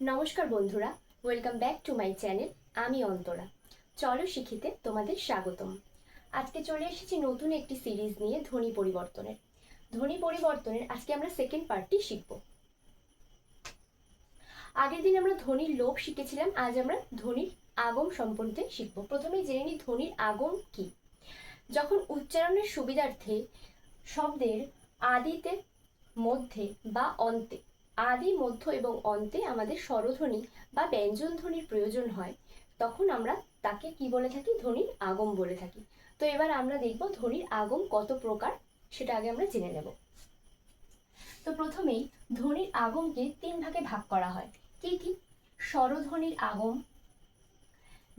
নমস্কার বন্ধুরা welcome back to my channel আমি অন্তরা। চলো শিখিতে তোমাদের স্বাগতম। আজকে চলে এসেছি নতুন একটি সিরিজ নিয়ে ধ্বনি পরিবর্তনের। ধ্বনি পরিবর্তনের আজকে আমরা সেকেন্ড পার্টটি শিখব। আগের দিন আমরা ধ্বনির লোভ শিখেছিলাম, আজ আমরা ধ্বনির আগম সম্পর্কে শিখব। প্রথমেই জেনে নিই ধ্বনির আগম কি। যখন উচ্চারণের সুবিধার্থে শব্দের আদিতে মধ্যে বা অন্তে আদি, মধ্য এবং অন্তে আমাদের স্বরধ্বনি বা ব্যঞ্জন ধ্বনির প্রয়োজন হয়। তখন আমরা তাকে কি বলে থাকি? ধ্বনির আগম বলে থাকি। তো এবার আমরা দেখব ধ্বনির আগম কত প্রকার, সেটা আগে আমরা জেনে নেব। তো প্রথমেই ধ্বনির আগমকে তিন ভাগে ভাগ করা হয়। কি কি? স্বরধ্বনির আগম,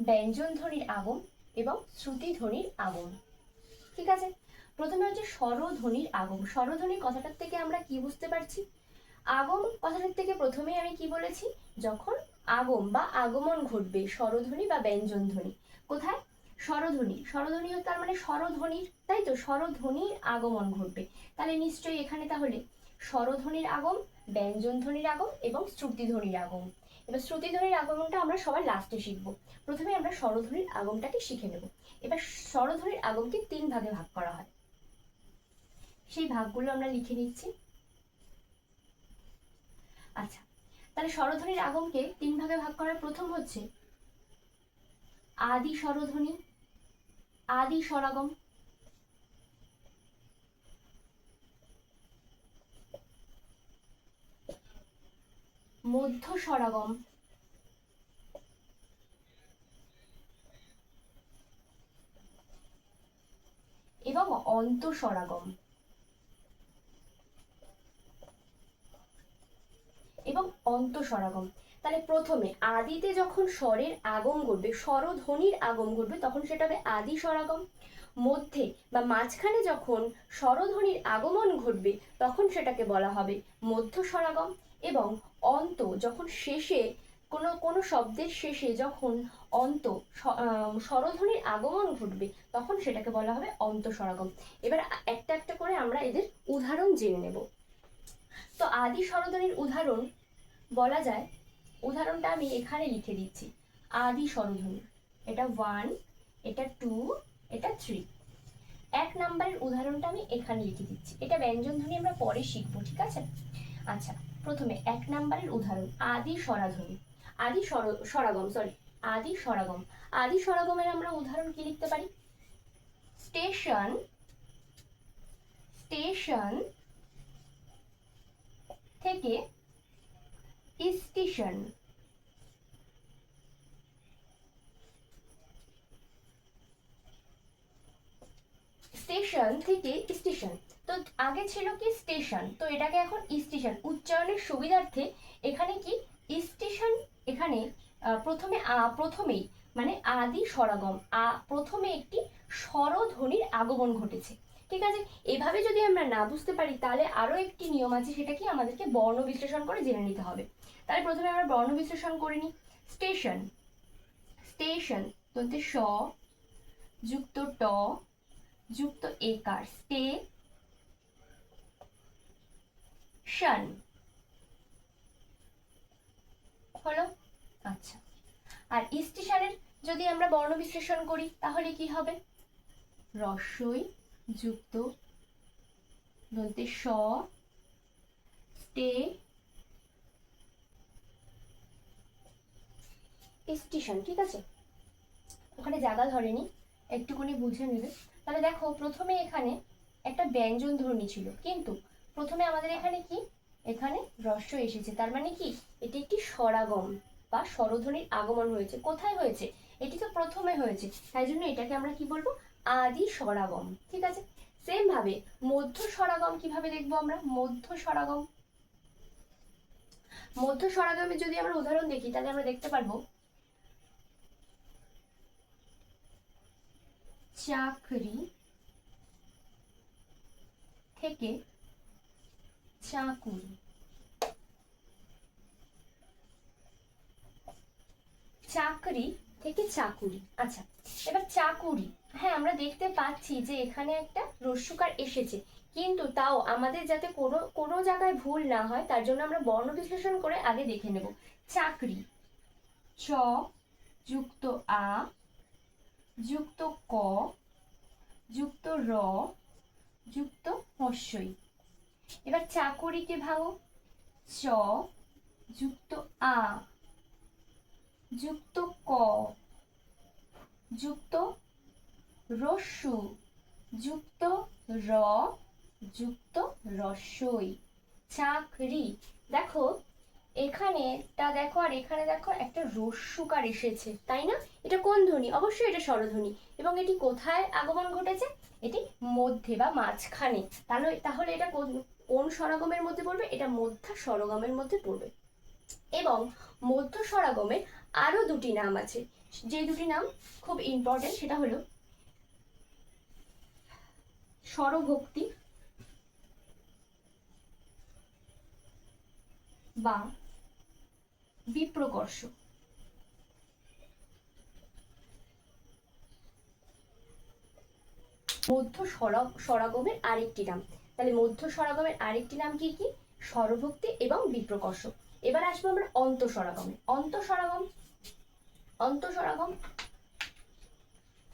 ব্যঞ্জন ধ্বনির আগম এবং শ্রুতি ধ্বনির আগম। ঠিক আছে? প্রথমে হচ্ছে স্বরধ্বনির আগম। স্বরধ্বনির কথাটার থেকে আমরা কি বুঝতে পারছি? আগম কথাটার থেকে প্রথমেই আমি কি বলেছি? যখন আগম বা আগমন ঘটবে, স্বরধ্বনি বা ব্যঞ্জন ধ্বনি কোথায়? স্বরধ্বনি। স্বরধ্বনি তার মানে স্বরধ্বনির তাই তো? স্বরধ্বনির আগমন ঘটবে। তাহলে নিশ্চয়ই এখানে তাহলে স্বরধ্বনির আগম ব্যঞ্জন ধ্বনির আগম এবং শ্রুতিধ্বনির আগম। এবার শ্রুতিধ্বনির আগমনটা আমরা সবার লাস্টে শিখব। প্রথমে আমরা স্বরধ্বনির আগমটাকে শিখে নেব। এবার স্বরধ্বনির আগমকে তিন ভাগে ভাগ করা হয়। সেই ভাগগুলো আমরা লিখে নিচ্ছি। আচ্ছা তাহলে স্বরধ্বনির আগমকে তিন ভাগে ভাগ করার প্রথম হচ্ছে আদি স্বরধ্বনি, আদি স্বরাগম, মধ্য স্বরাগম, এবং অন্ত স্বরাগম এবং অন্ত স্বরাগম তাহলে প্রথমে আদিতে যখন স্বরের আগম ঘটবে, স্বরধ্বনির আগম ঘটবে, তখন সেটা হবে আদি স্বরাগম মধ্যে বা মাঝখানে যখন স্বরধ্বনির আগমন ঘটবে, তখন সেটাকে বলা হবে মধ্য স্বরাগম এবং অন্ত যখন শেষে, কোনো কোনো শব্দের শেষে যখন অন্ত স্বরধ্বনির আগমন ঘটবে, তখন সেটাকে বলা হবে অন্ত স্বরাগম এবার একটা একটা করে আমরা এদের উদাহরণ জেনে নেব। তো আদি স্বরধ্বনির উদাহরণ বলা যায়, উদাহরণটা আমি এখানে লিখে দিচ্ছি। আদি স্বরধ্বনি। এটা ওয়ান এটা টু এটা থ্রি এক নাম্বারের উদাহরণটা আমি এখানে লিখে দিচ্ছি। এটা ব্যঞ্জন ধ্বনি আমরা পরে শিখব, ঠিক আছে? আচ্ছা প্রথমে এক নাম্বারের উদাহরণ, আদি স্বরাধ্বনি। আদি স্বর, স্বরাগম সরি আদি স্বরাগম। আদি স্বরাগমের আমরা উদাহরণ কি লিখতে পারি? স্টেশন স্টেশন থেকে স্টেশন। স্টেশন থেকে স্টেশন। তো আগে ছিল কি স্টেশন? তো এটাকে এখন স্টেশন। উচ্চারণের সুবিধার্থে এখানে কি স্টেশন? এখানে প্রথমে আ, প্রথমেই মানে আদি স্বরাগম আ, প্রথমে একটি স্বরধ্বনির আগমন ঘটেছে। ঠিক আছে? এভাবে যদি আমরা না বুঝতে পারি, তাহলে আরও একটি নিয়ম আছে, সেটা কি? আমাদেরকে বর্ণ বিশ্লেষণ করে জেনে নিতে হবে। তাহলে প্রথমে আমরা বর্ণ বিশ্লেষণ করে নিই। স্টেশন। স্টেশন বলতে স, যুক্ত ট, যুক্ত একার। Station. হলো? আচ্ছা। আর স্টেশনের যদি আমরা বর্ণ বিশ্লেষণ করি, তাহলে কি হবে? রস্যই যুক্ত বলতে স, স্টে, স্টেশন, ঠিক আছে? ওখানে জায়গা ধরেনি একটুকুনি বুঝে নেবে। তাহলে দেখো, প্রথমে এখানে একটা ব্যঞ্জন ধ্বনি ছিল। কিন্তু প্রথমে আমাদের এখানে কি? এখানে রস্য এসেছে। তার মানে কি? এটি একটি স্বরাগম বা স্বরধ্বনির আগমন হয়েছে। কোথায় হয়েছে? এটি তো প্রথমে হয়েছে। তাই জন্য এটাকে আমরা কি বলব? আদি স্বরাগম ঠিক আছে? সেম ভাবে মধ্য স্বরাগম কীভাবে দেখব আমরা? মধ্য স্বরাগম মধ্য স্বরাগমের যদি আমরা উদাহরণ দেখি, তাহলে আমরা দেখতে পারব চাকরি থেকে চাকুরি। চাকরি থেকে চাকুরি। আচ্ছা এবার চাকুরি। হ্যাঁ আমরা দেখতে পাচ্ছি যে এখানে একটা রস্যকার এসেছে। কিন্তু তাও আমাদের যাতে কোনো কোনো জায়গায় ভুল না হয়, তার জন্য আমরা বর্ণ বিশ্লেষণ করে আগে দেখে নেব। চাকরি। চ, যুক্ত আ, যুক্ত ক, যুক্ত র, যুক্ত হস্যই এবার চাকরিকে ভাঙো। চ, যুক্ত আ যুক্ত ক। যুক্ত রস্যু। যুক্ত র। যুক্ত রস্যই। চাকরি। দেখো, এখানে তা দেখো আর এখানে দেখো একটা রস্যুকার এসেছে, তাই না? এটা কোন ধ্বনি? অবশ্যই এটা স্বরধ্বনি। এবং এটি কোথায় আগমন ঘটেছে? এটি মধ্যে বা মাঝখানে। তাহলে তাহলে এটা কোন কোন স্বরাগমের মধ্যে পড়বে? এটা মধ্যা স্বরগমের মধ্যে পড়বে। এবং মধ্য স্বরাগমের আরও দুটি নাম আছে। যে দুটি নাম খুব ইম্পর্টেন্ট সেটা হলো স্বরভক্তি বা বিপ্রকর্ষ। মধ্য স্বরাগমের আরেকটি নাম। তাহলে মধ্য স্বরাগমের আরেকটি নাম কি কি? স্বরভক্তি এবং বিপ্রকর্ষ। এবার আসব আমরা অন্ত স্বরাগমে অন্ত স্বরাগম অন্ত স্বরাগম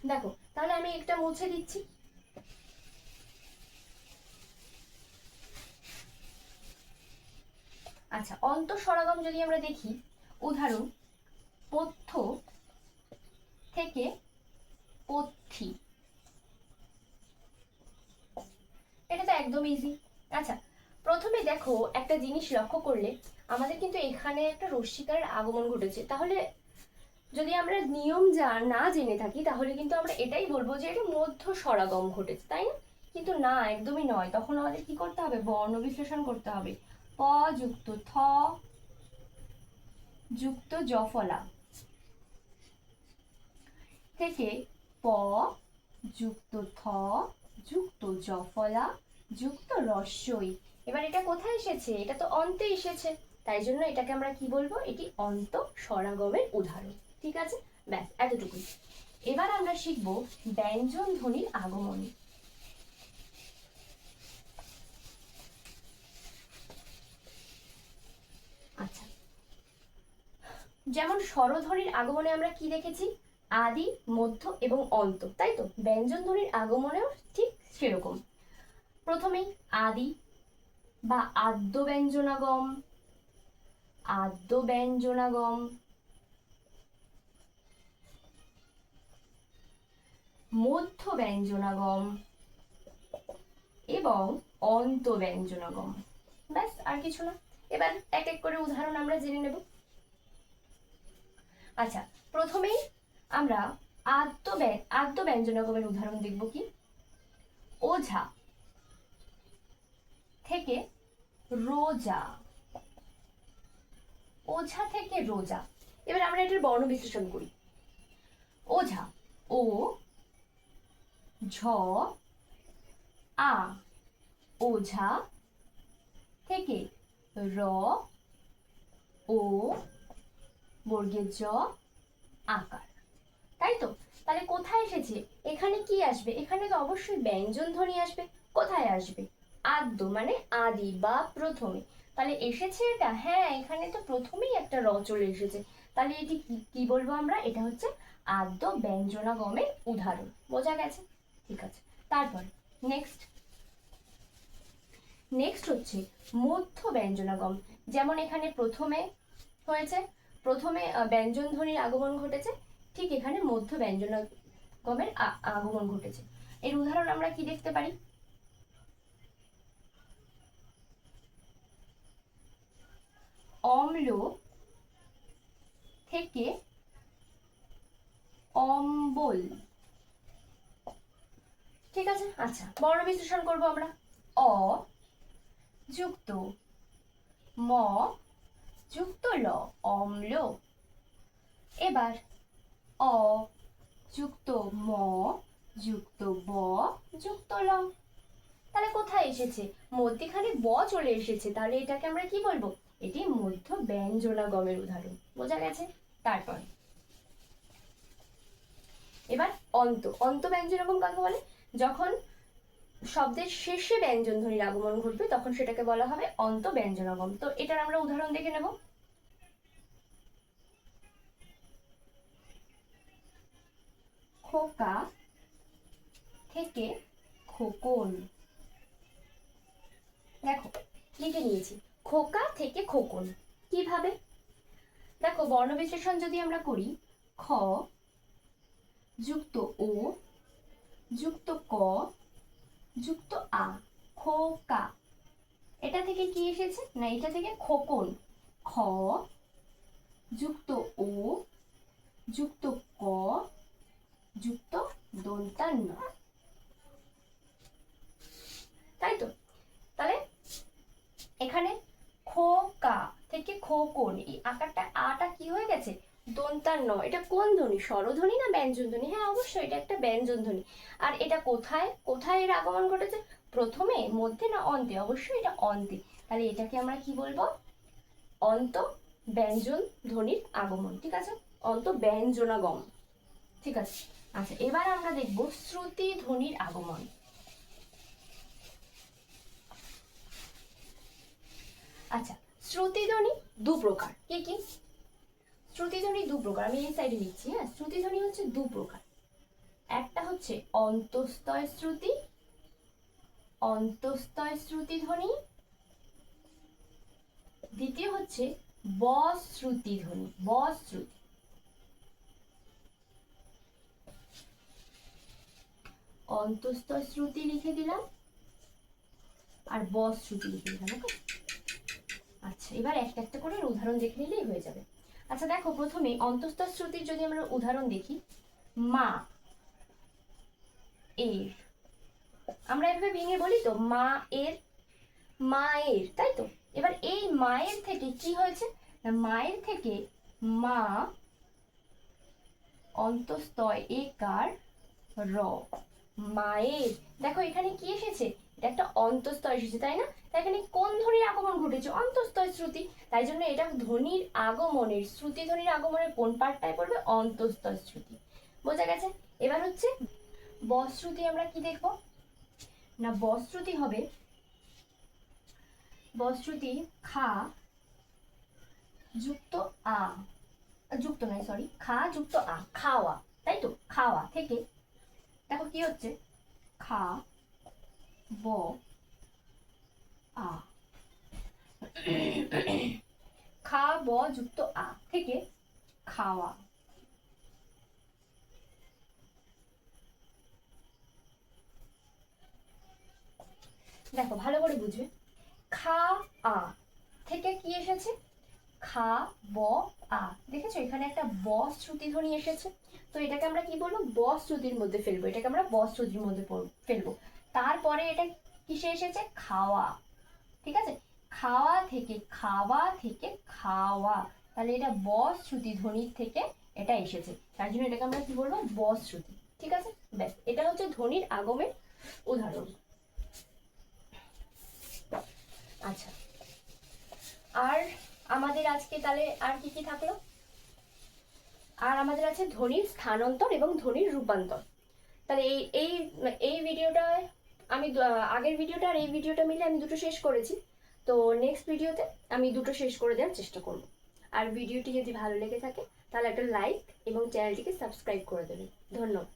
দেখো, তাহলে আমি একটা মুছে দিচ্ছি। আচ্ছা অন্ত স্বরাগম যদি আমরা দেখি, উদাহরণ, পথ্য থেকে পথ্যি। এটা তো একদম ইজি আচ্ছা প্রথমে দেখো একটা জিনিস লক্ষ্য করলে আমাদের কিন্তু এখানে একটা রশ্মিকারের আগমন ঘটেছে। তাহলে যদি আমরা নিয়ম যা না জেনে থাকি, তাহলে কিন্তু আমরা এটাই বলব যে এটা মধ্য স্বরাগম ঘটেছে, তাই না? কিন্তু না, একদমই নয়। তখন আমাদের কি করতে হবে? বর্ণ বিশ্লেষণ করতে হবে। প যুক্ত থ, যুক্ত জফলা থেকে প যুক্ত থ, যুক্ত জফলা যুক্ত রস্যই। এবার এটা কোথায় এসেছে? এটা তো অন্তে এসেছে। তাই জন্য এটাকে আমরা কি বলব? এটি অন্ত স্বরাগমের উদাহরণ। ঠিক আছে? ব্যাস, এতটুকুই। এবার আমরা শিখব ব্যঞ্জন ধ্বনির আগমনী। আচ্ছা। যেমন স্বরধ্বনির আগমনে আমরা কি দেখেছি? আদি, মধ্য এবং অন্ত, তাই তো? ব্যঞ্জন ধ্বনির আগমনেও ঠিক সেরকম। প্রথমেই আদি বা আদ্য ব্যঞ্জনাগম আদ্য ব্যঞ্জনাগম মধ্য ব্যঞ্জনাগম এবং অন্ত ব্যঞ্জনাগম। ব্যাস, আর কিছু না। এবার এক এক করে উদাহরণ আমরা জেনে নেব। আচ্ছা প্রথমেই আমরা আদ্য আদ্য ব্যঞ্জনাগমের উদাহরণ দেখব কি? ওঝা থেকে রোজা। ওঝা থেকে রোজা। এবার আমরা এটার বর্ণ বিশ্লেষণ করি। ওঝা, ও ঝ, আ, ওঝা থেকে র, ও, বর্গের জ, আকার। তাই তো? তাহলে কোথায় এসেছে? এখানে কি আসবে? এখানে তো অবশ্যই ব্যঞ্জন ধ্বনি আসবে। কোথায় আসবে? আদ্য মানে আদি বা প্রথমে। তাহলে এসেছে এটা? হ্যাঁ এখানে তো প্রথমেই একটা র চলে এসেছে। তাহলে এটি কি কি বলব আমরা? এটা হচ্ছে আদ্য ব্যঞ্জনাগমের উদাহরণ। বোঝা গেছে? ঠিক আছে। তারপর নেক্সট নেক্সট হচ্ছে মধ্য ব্যঞ্জনাগম যেমন এখানে প্রথমে হয়েছে, প্রথমে ব্যঞ্জন ধ্বনির আগমন ঘটেছে, ঠিক এখানে মধ্য ব্যঞ্জনাগমের আগমন ঘটেছে। এর উদাহরণ আমরা কি দেখতে পারি? অম্ল থেকে অম্বল। ঠিক আছে? আচ্ছা বর্ণ বিশ্লেষণ করব আমরা। অ যুক্ত, ম যুক্ত ল, অম্ল। এবার অ যুক্ত ম যুক্ত ব যুক্ত ল। তাহলে কোথায় এসেছে? মধ্যেখানে ব চলে এসেছে। তাহলে এটাকে আমরা কি বলব? এটি মধ্য ব্যঞ্জনাগমের উদাহরণ। বোঝা গেছে? তারপর। এবার অন্ত। অন্ত ব্যঞ্জনাগম কাকে বলে? যখন শব্দের শেষে ব্যঞ্জন ধ্বনির আগমন ঘটবে, তখন সেটাকে বলা হবে অন্ত ব্যঞ্জনাগম তো এটার আমরা উদাহরণ দেখে নেব। খোকা থেকে খোকন। দেখো, লিখে নিয়েছি। খোকা থেকে খোকন। কীভাবে? দেখো বর্ণ বিশ্লেষণ যদি আমরা করি, খ যুক্ত ও যুক্ত ক, যুক্ত আ, খোকা। এটা থেকে কি এসেছে? না, এটা থেকে খোকন। খ, যুক্ত ও, যুক্ত ক, যুক্ত দন্তান্ন। তাই তো? তাহলে এখানে খোকা থেকে খোকন, এই আকারটা আটা কি হয়ে গেছে? দন্তান্ন এটা কোন ধ্বনি? স্বরধ্বনি না ব্যঞ্জন ধ্বনি? হ্যাঁ অবশ্যই, এটা একটা ব্যঞ্জন ধ্বনি। আর এটা কোথায়? কোথায় এর আগমন ঘটেছে? প্রথমে, মধ্যে না অন্তে? অবশ্যই এটা অন্তে। তাহলে এটাকে আমরা কি বলব? অন্ত ব্যঞ্জন ধ্বনির আগমন, ঠিক আছে? অন্ত ব্যঞ্জনাগম, ঠিক আছে? আচ্ছা এবার আমরা দেখব শ্রুতি ধ্বনির আগমন। আচ্ছা শ্রুতিধ্বনি দু প্রকার। কি কি? শ্রুতিধ্বনি দু প্রকার, আমি এই সাইডে লিখছি হ্যাঁ? শ্রুতিধ্বনি হচ্ছে দু প্রকার। একটা হচ্ছে অন্তস্তয় শ্রুতি অন্তস্তয় শ্রুতি ধ্বনি দ্বিতীয় হচ্ছে বশ্রুতি ধ্বনি বশ্রুতি। অন্তস্তয় শ্রুতি লিখে দিলাম, আর বশ্রুতি লিখে দিলাম, ওকে? আচ্ছা এবার একটা একটা করে উদাহরণ দেখে নিলেই হয়ে যাবে। আচ্ছা দেখো প্রথমে অন্তস্থ শ্রুতির যদি আমরা উদাহরণ দেখি, মা এর। আমরা এভাবে ভেঙে বলি তো, মা এর, মায়ের, তাই তো? এবার এই মায়ের থেকে কি হয়েছে? মায়ের থেকে মা অন্তস্তয় একার র, মায়ের। দেখো, এখানে কি এসেছে? একটা অন্তস্তয় এসেছে তাই না? তাই এখানে কোন ধ্বনির আগমন ঘটেছে? অন্তস্তয় শ্রুতি। তাই জন্য এটা ধ্বনির আগমনের, শ্রুতি ধ্বনির আগমনের কোন পার্টটায় পড়বে? অন্তস্তয় শ্রুতি। বোঝা গেছে? এবার হচ্ছে বশ্রুতি আমরা কি দেখব? না বশ্রুতি হবে বশ্রুতি খা যুক্ত আ, যুক্ত নয় সরি খা যুক্ত আ, খাওয়া, তাই তো? খাওয়া থেকে, দেখো কি হচ্ছে? খা ব, আ। খা, ব যুক্ত আ থেকে খাওয়া। দেখো, ভালো করে বুঝবে। খা, আ থেকে কি এসেছে? খা, ব, আ। দেখেছ? এখানে একটা ব শ্রুতি ধ্বনি এসেছে। তো এটাকে আমরা কি বলব? ব শ্রুতির মধ্যে ফেলব। এটাকে আমরা ব শ্রুতির মধ্যে ফেলব। তারপরে এটা কিসে এসেছে? খাওয়া। ঠিক আছে? খাওয়া থেকে খাওয়া থেকে খাওয়া। তাহলে এটা ব শ্রুতি ধ্বনির থেকে এটা এসেছে। তার জন্য এটাকে আমরা কি বলব? ব শ্রুতি। ঠিক আছে? ব্যাস, এটা হচ্ছে ধ্বনির আগমের উদাহরণ। আচ্ছা। আর আমাদের আজকে তাহলে আর কি কি থাকল? আর আমাদের আছে ধ্বনির স্থানান্তর এবং ধ্বনির রূপান্তর। তাহলে এই এই এই ভিডিওটায় আমি আগের ভিডিওটা আর এই ভিডিওটা মিলে আমি দুটো শেষ করেছি। তো নেক্সট ভিডিওতে আমি দুটো শেষ করে দেওয়ার চেষ্টা করব। আর ভিডিওটি যদি ভালো লেগে থাকে, তাহলে একটা লাইক এবং চ্যানেলটিকে সাবস্ক্রাইব করে দেবেন। ধন্যবাদ।